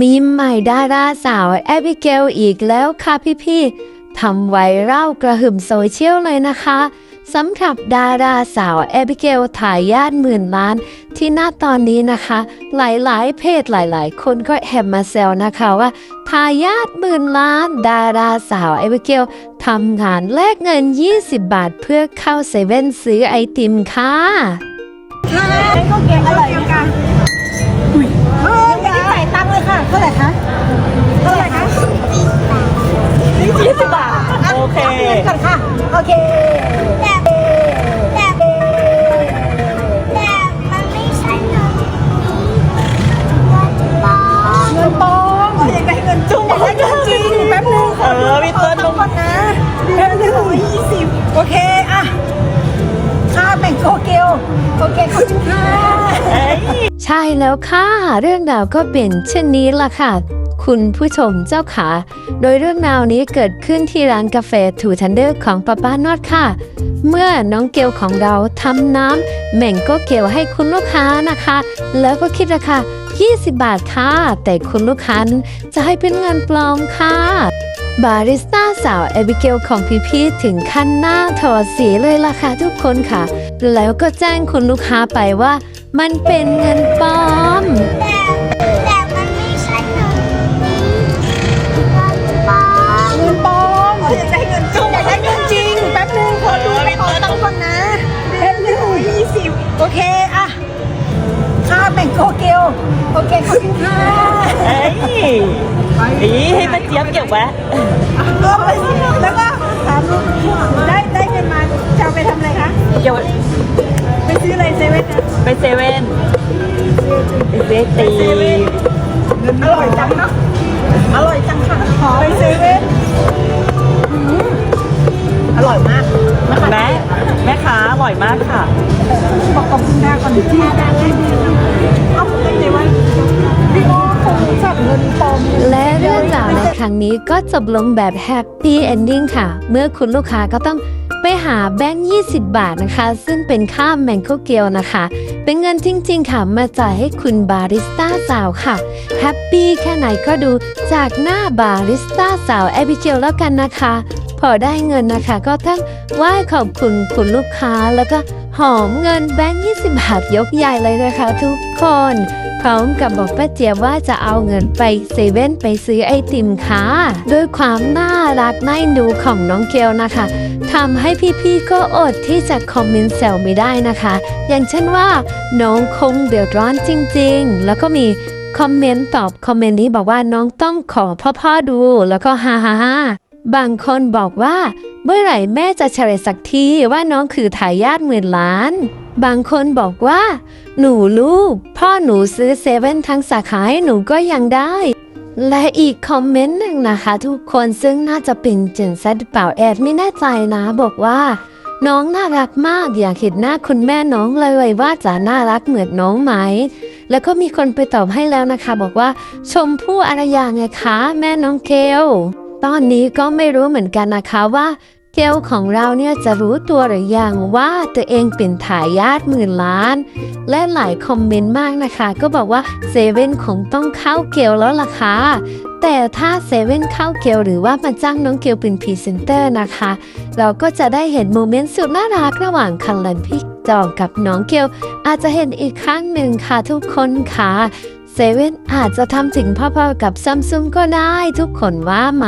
มีใหม่ดาราสาวแอบิเกลอีกแล้วค่ะพี่ๆทำไวรัลกระหึ่มโซเชียลเลยนะคะสำหรับดาราสาวแอบิเกลถ่ายญาติหมื่นล้าน ที่หน้าตอนนี้นะคะ หลายๆ เพจหลายๆ คนก็แฮมมาแซวนะคะว่าทายาทหมื่นล้าน ดาราสาวแอบิเกลทำงานแลกเงิน 20 บาทเพื่อเข้าเซเว่นซื้อไอติมค่ะก็เก่งอร่อยกัน เลยค่ะเท่าไหร่คะ เท่าไหร่คะยี่สิบบาทโอเคนับเงินก่อนค่ะ โอเคแต่แต่แต่มันไม่ใช่เงินเงินปลอมเงินปลอมอยากได้เงินจุ้งอยากได้เงินจริงแป๊บนึงเออพี่เติ้ลต้องก่อนนะเดือนหนึ่งร้อยยี่สิบโอเค อะ ค่าแบ่งโกเกลโอเคขอบคุณค่ะเอ้ย ใช่แล้วค่ะ เรื่องราวก็เป็นเช่นนี้ล่ะค่ะ คุณผู้ชมเจ้าขาโดยเรื่องราวนี้เกิดขึ้นที่ร้านกาแฟทูทันเดอร์ของป้าป้านอดค่ะ เมื่อน้องเกลของเราทำน้ำแหม่งก็เกลให้คุณลูกค้านะคะ แล้วก็คิดราคา20 บาทค่ะ แต่คุณลูกค้านจะให้เป็นเงินปลอมค่ะบาริสต้าสาวแอบิเกลของพี่พีถึงขั้นหน้าถอดสีเลยล่ะค่ะทุกคนค่ะ แล้วก็แจ้งคุณลูกค้าไปว่า มันเป็นเงินปลอม แต่แต่มันไม่ใช่เงินเงินปลอมเงินปลอมอยากได้เงินจุ้งอยากได้เงินจริง แป๊บนึงขอดูไปขอตังค์ก่อนนะเดือนหนึ่งร้อยยี่สิบโอเคอะค่าแบ่งโกเกลโอเคขอบคุณค่ะเอ้ยอีให้ป้าเจี๊ยบเก็บไว้ก็ไปแล้วก็ถามลูกได้ ไปเซตีอร่อยจังเนาะอร่อยจังค่ะขอไปเซเว่นอืมอร่อยมากนะคะแม่แม่ค้าอร่อยมากค่ะบอกขอบคุณค่ะก่อนที่เอาเงินไหนวะพี่โอ้คงจับเงินปลอมและเรื่องราวในครั้งนี้ก็จบลงแบบแฮปปี้เอนดิ้งค่ะ เมื่อคุณลูกค้าก็ต้อง ไปหาแบงค์ 20 บาทนะคะ ซึ่งเป็นค่าแมงโกเกลนะคะ เป็นเงินจริง ๆ ค่ะ มาจ่ายให้คุณบาริสต้าสาวค่ะ แฮปปี้แค่ไหนก็ดูจากหน้าบาริสต้าสาวแอบิเกลแล้วกันนะคะ พอได้เงินนะคะ ก็ทั้งไหว้ขอบคุณคุณลูกค้าแล้วก็ หอมเงินแบงค์20บาทยกใหญ่เลยนะคะทุกคนพร้อมกับบอกป้าเจี๊ยบว่าจะเอาเงินไปเซเว่นไปซื้อไอติมค่ะด้วยความน่ารักน่าดูของน้องเกลนะคะทำให้พี่ๆก็อดที่จะคอมเมนต์แซวไม่ได้นะคะ อย่างเช่นว่าน้องคงเดือดร้อนจริงๆ แล้วก็มีคอมเมนต์ตอบคอมเมนต์นี้บอกว่าน้องต้องขอพ่อๆดูแล้วก็ฮ่าฮ่าฮ่า บางคนบอกว่าเมื่อไหร่แม่จะเฉลยสักทีว่าน้องคือทายาทหมื่นล้าน บางคนบอกว่า หนูลูก พ่อหนูซื้อเซเว่นทั้งสาขาให้หนูก็ยังได้ และอีกคอมเมนต์หนึ่งนะคะ ทุกคนซึ่งน่าจะเป็นเจนซัดเปล่าแอดไม่แน่ใจนะ บอกว่า น้องน่ารักมากอยากเห็นหน้าคุณแม่น้องเลยว่าจะน่ารักเหมือนน้องไหมแล้วก็มีคนไปตอบให้แล้วนะคะ บอกว่า ชมพู่อารยาไงคะ แม่น้องเกล ตอนนี้ก็ไม่รู้เหมือนกันนะคะว่าเกลของเราเนี่ยจะรู้ตัวหรือยังว่าตัวเองเป็นทายาทหมื่นล้าน และหลายคอมเมนต์มากนะคะ ก็บอกว่าเซเว่นคงต้องเข้าเกลแล้วล่ะค่ะแต่ถ้าเซเว่นเข้าเกลหรือว่ามาจ้างน้องเกลเป็นพรีเซนเตอร์นะคะ เราก็จะได้เห็นโมเมนต์สุดน่ารักระหว่างคันลันพี่จองกับน้องเกลอาจจะเห็นอีกครั้งหนึ่งค่ะทุกคนค่ะ เซเว่นอาจจะทำถึงพ่อๆกับซัมซุงก็ได้ทุกคนว่าไหม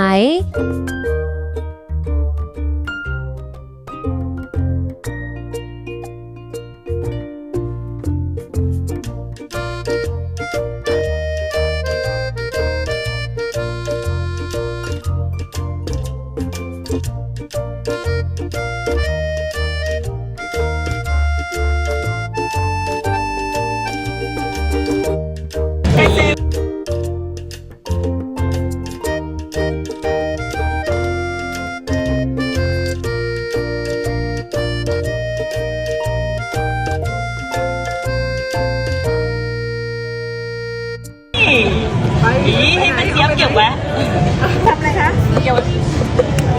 ีให้มันเจี๊ยบเก็บไว้ทำอะไรคะเกี่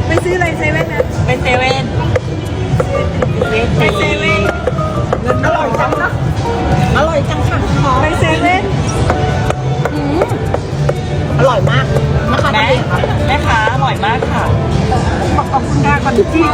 ไปซื้ออะไรเซเว่นนะเป็นเซเว่นไปเซเว่นอร่อยจังนะอร่อยจังค่ะขอไปเซเว่นอร่อยมากนะคะแม่แม่ค้าอร่อยมากค่ะขอบคุณค่ะก่อนที่